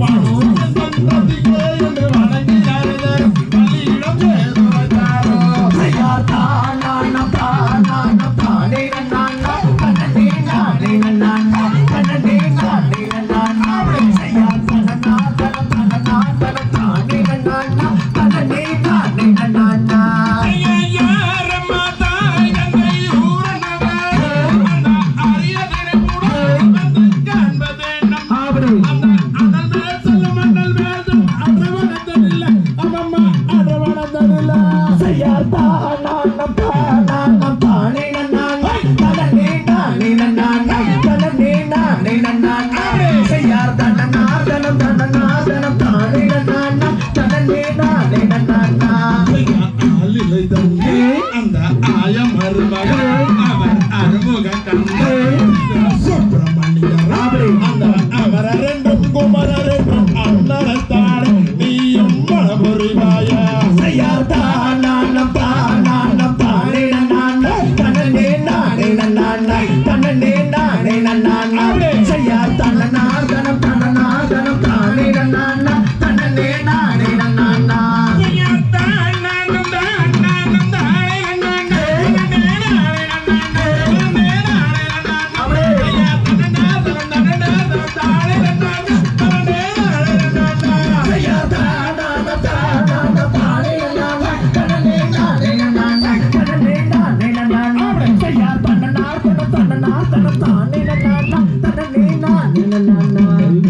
மனமும் கொண்டு வணங்கினார்கள் பள்ளியிடம் தானான தானான அந்த ஆய மருமகள் Bye.